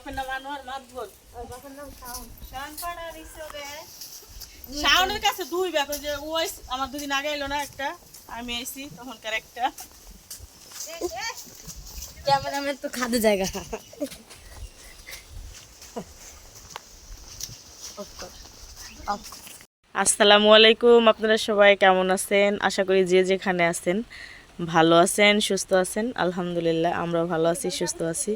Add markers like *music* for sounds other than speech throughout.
বাপের নাম আনোয়ার মাতবর ওর নাম শাওন। শাওনের কাছে দুই যে ও আমার দুদিন আগে এলো না একটা আমি আইছি তখনকার একটা। ক্যামেরাম্যান তো খাদে জায়গা। আসসালামু আলাইকুম আপনারা সবাই কেমন আছেন? আশা করি যে যেখানে আছেন ভালো আছেন সুস্থ আছেন। আলহামদুলিল্লাহ আমরা ভালো আছি সুস্থ আছি।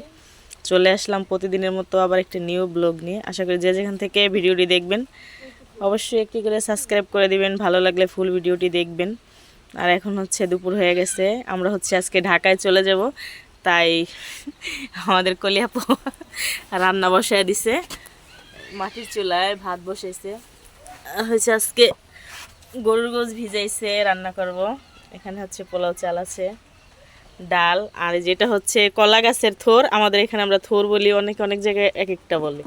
চলে আসলাম প্রতিদিনের মতো আবার একটি নিউ ব্লগ নিয়ে। আশা করি যে যেখান থেকে ভিডিওটি দেখবেন, অবশ্যই একটি করে সাবস্ক্রাইব করে দিবেন, ভালো লাগলে ফুল ভিডিওটি দেখবেন। আর এখন হচ্ছে দুপুর হয়ে গেছে, আমরা হচ্ছে আজকে ঢাকায় চলে যাব। তাই আমাদের কলিয়াপু রান্না বসায় দিছে, মাটির চুলায় ভাত বসেছে। হচ্ছে আজকে গরুর গোছ ভিজাইছে, রান্না করব। এখানে হচ্ছে পোলাও চাল আছে। ডাল আর যেটা হচ্ছে কলা গাছের থোর আমাদের এখানে আমরা থোর বলি অনেক অনেক জায়গায় এক একটা বলে।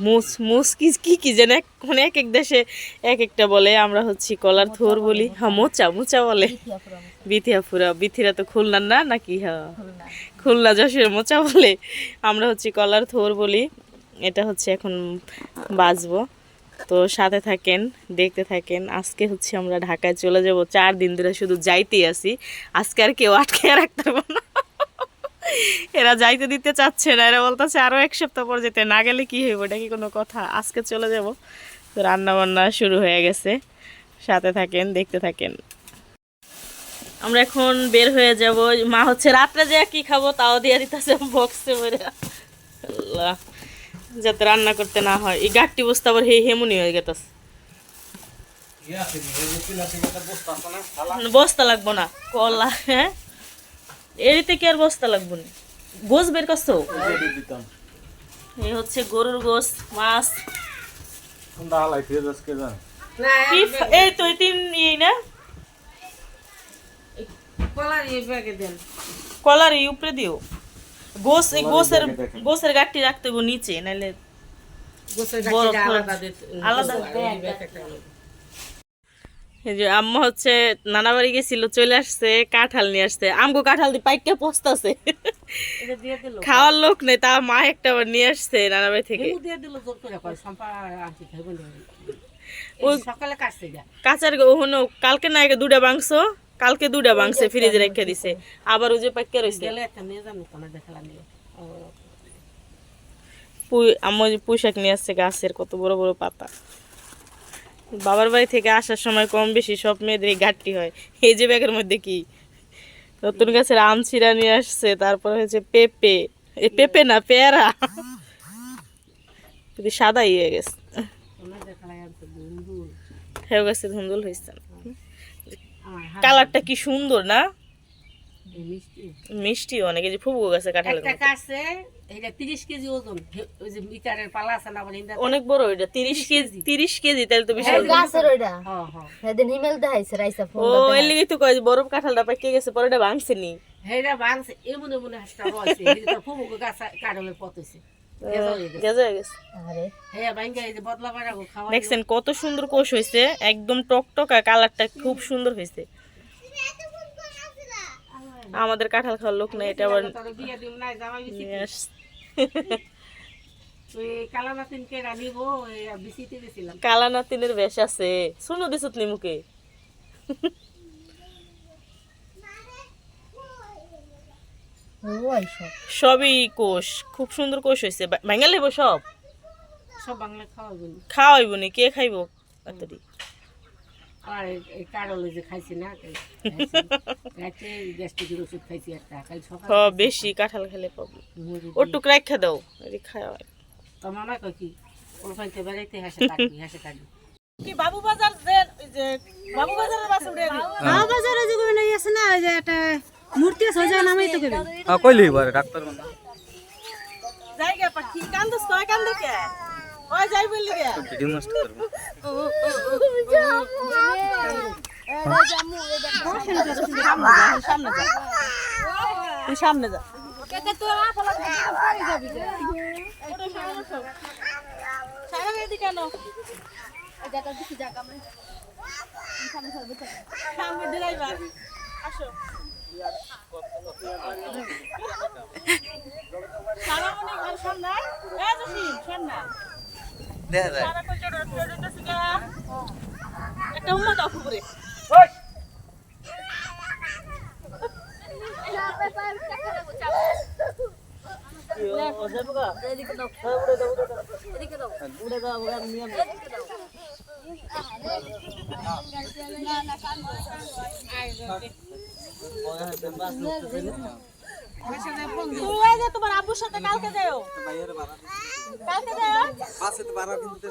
মুস মুস কি কি কি যেন এক মানে এক এক দেশে এক একটা বলে আমরা হচ্ছে কলার থোর বলি। হ্যাঁ মোচা মোচা বলে। বিথিয়াপুরা বিথিরা তো খুলনার না নাকি? হ্যাঁ। খুলনা। যশোর মোচা বলে। আমরা হচ্ছে কলার থোর বলি। এটা হচ্ছে এখন বাজবো তো সাথে থাকেন, দেখতে থাকেন। আজকে হচ্ছে আমরা ঢাকায় চলে যাব। চার দিন ধরে শুধু যাইতেই আছি আজকে আর কেউ আটকে রাখতে পারব না। এরা যাইতে দিতে চাচ্ছে না। এরা বলতেছে আরও এক সপ্তাহ পর যেতে। না গেলে কি হইব? এটা কি কোনো কথা? আজকে চলে যাব। তো রান্না বান্না শুরু হয়ে গেছে। সাথে থাকেন, দেখতে থাকেন। আমরা এখন বের হয়ে যাব। মা হচ্ছে, রাত্রে যে কি খাব তাও দিয়ে দিতেছে বক্সে ভরে। আল্লাহ। যাতে রান্না করতে না হয়। এই গাঠটি বস্তা আবার হে হেমুনি হয়ে গেছে বস্তা লাগবো না কলা হ্যাঁ? এরিতে কি আর বস্তা লাগবো না? গোস বের করছ? এই হচ্ছে গরুর গোস মাছ। এই তো এই তিন এই না? কলার এই উপরে দিও। গোস এই গোসের গোসের গাঠটি রাখতে হবে নিচে নাহলে আলাদা এই যে আম্মা হচ্ছে নানা বাড়ি গেছিল চলে আসছে কাঁঠাল নিয়ে আসছে। আমগো কাঁঠাল দিয়ে পাইকে পস্তাছে খাওয়ার লোক নেই তা মা একটা আবার নিয়ে আসছে নানা বাড়ি থেকে। সকালে কাঁচার ওহনো কালকে না দুটা মাংস কালকে দুটা মাংস ফ্রিজে রেখে দিছে। আবার ওই যে পাইকে রয়েছে গেলে একটা নিয়ে আসছে গাছের কত বড় বড় পাতা। বাবার বাড়ি থেকে আসার সময় কম বেশি সব মেয়েদের ঘাটতি হয়। এই যে ব্যাগের মধ্যে কি? নতুন গাছের আম ছিঁড়া নিয়ে আসছে তারপর হচ্ছে পেঁপে। এ পেঁপে না পেয়ারা। সাদাই হয়ে গেছে। হয়ে গেছে ধুন্দুল হয়েছে আমার কালারটা কি সুন্দর না? মিষ্টি। মিষ্টি অনেক। এই যে ফুবু গেছে কাঁঠালের একটা মতো। এটা তিরিশ কেজি ওজন। ওই যে মিটারের পালা আছে না বলে অনেক বড় ওইটা তিরিশ কেজি। তিরিশ কেজি তাহলে তো বিশাল গাছের ওইটা। হ্যাঁ হ্যাঁ সেদিন হিমেল রাইসা ফোন ও এর লিগে তো কয় যে বরফ কাঁঠালটা গেছে পরে এটা ভাঙছে নি হেরা ভাঙছে এমন এমন হাসটা এটা ফুবুকে গাছ কাটলে পতেছে গেছে। হয়ে গেছে। আরে। হ্যাঁ ভাঙ্গা এই যে বদলা পাড়া খাওয়া দেখছেন কত সুন্দর কোষ হয়েছে একদম টকটকা কালারটা খুব সুন্দর হয়েছে আমাদের কাঁঠাল খাওয়ার লোক নেই এটা আবার তোর বিয়ে দিম নাই জামাই বিসি নিয়ে আসছে। ওই কালা নাতিনকে রানিব ওই বিসিতে গেছিলাম। কালা নাতিনের বেশ আছে। শুনো দিছত নি মুখে? সবই কোষ খুব সুন্দর কোষ হয়েছে। ভাঙা লেবো সব? সব বাংলা খাওয়া গেল খাওয়াইব নি কে খাইব? তাড়াতাড়ি। আর এই- এই কারলে যে খাইছি না রাতে গ্যাস্ট্রিকের ওষুধ খাইছি একটা কাল সকাল বেশি কাঁঠাল খেলে প্রবলেম মুড়ি ও টুক রাখা দাও এটি খাওয়া তো মামা কয় কি? ওর ফাইতে বেড়াইতে হাসে কাটবি হাসে কাটবি কি বাবু বাজার যে বাবু বাজারের বাস উড়ে হাওয়া বাজারে যে কোনো আছে না ওই যে একটা মূর্তি যে নামাই তো কইলি ডাক্তার বন্ধু জায়গা পাখি কান্দস কয় কান্দে কে ওই যাই বললি কে ভিডিও নষ্ট করব। সামনে যা আসো দেখা যায় একটা উম্মা দাও পুকুরে তোমার আব্বুর সাথে কালকে যাও কালকে যাও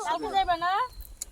কালকে যাবে না?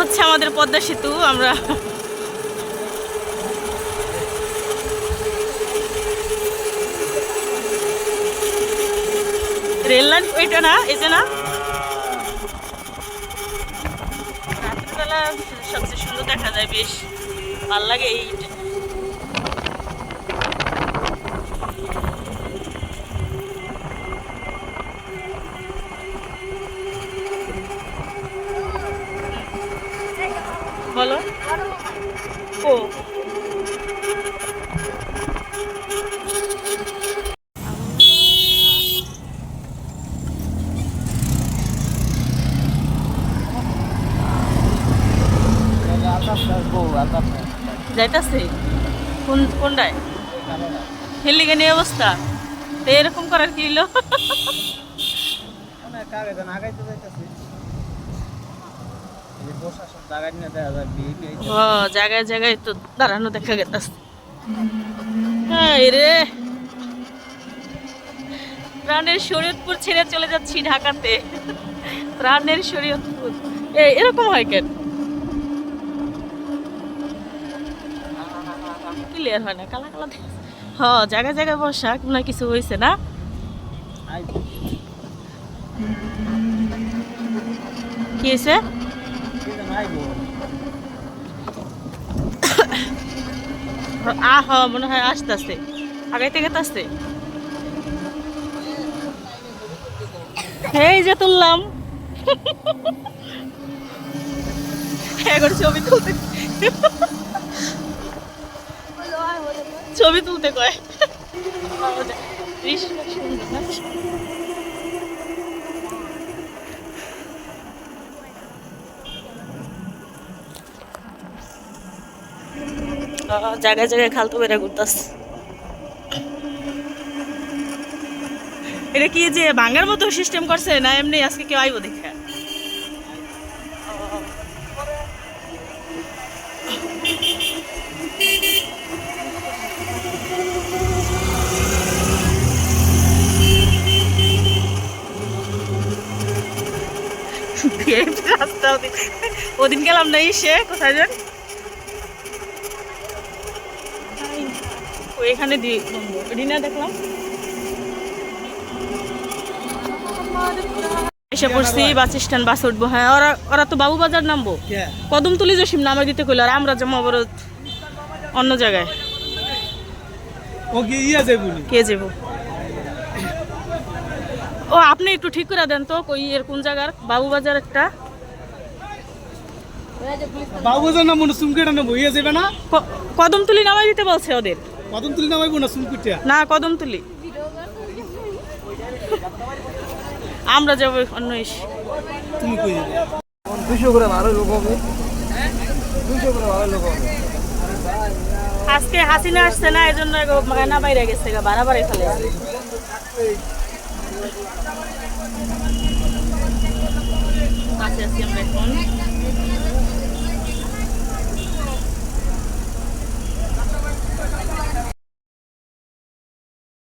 হচ্ছে আমাদের পদ্মা সেতু, আমরা রেল লাইন, এটা না এটা না? সবচেয়ে সুন্দর দেখা যায়, বেশ ভালো লাগে এই। যাইতাছে? কোন কোনটায়? হেলিগে নিয়ে অবস্থা। তো এরকম করার কি হলো জায়গায় জায়গায় তো দাঁড়ানো দেখা হায় রে। প্রাণের শরীয়তপুর ছেড়ে চলে যাচ্ছি ঢাকাতে। প্রাণের শরীয়তপুর। এ এরকম হয় কেন? ক্লিয়ার হয় না, কালা কালা হ, জায়গায় জায়গায় বসা, কোনো কিছু হয়েছে না? কি হয়েছে আহ, মনে হয় আসতেছে। আগে থেকে আসছে। এই যে তুললাম। এখন ছবি তুলতে। ছবি তুলতে কয়। সুন্দর জায়গায় জায়গায় খালতো বেড়া ঘুরতাস। এটা কি যে ভাঙার মতো সিস্টেম করছে না এমনি আজকে কেউ আইব দেখে? *laughs* রাস্তা ওদিন গেলাম না ইসে কোথায় যান? এখানে দিয়ে রিনা দেখলাম। এসে পড়ছি বাস স্ট্যান্ড বাস উঠবো। হ্যাঁ ওরা ওরা তো বাবু বাজার নামবো। কদম তুলি জসিম নামে দিতে কইলো আর আমরা যাব আবার অন্য জায়গায়। ও কি যাব আপনি একটু ঠিক করে দেন তো কই এর কোন জায়গার? বাবু বাজার একটা। বাবুজার নাম মনে সুমকেটা নেব ইয়া যাবে না? কদম তুলি নামাই দিতে বলছে ওদের। কদম তুলি নামাইবো না সুমকুটিয়া না কদম তুলি আমরা যাব অন্য ইস তুমি কই যাবে? দুশো করে ভালো লোক হবে। দুশো করে ভালো লোক হবে। আজকে হাসিনা আসছে না এই জন্য না বাইরে গেছে গা বাড়া বাড়ি ফেলে আছি আছি আমরা এখন।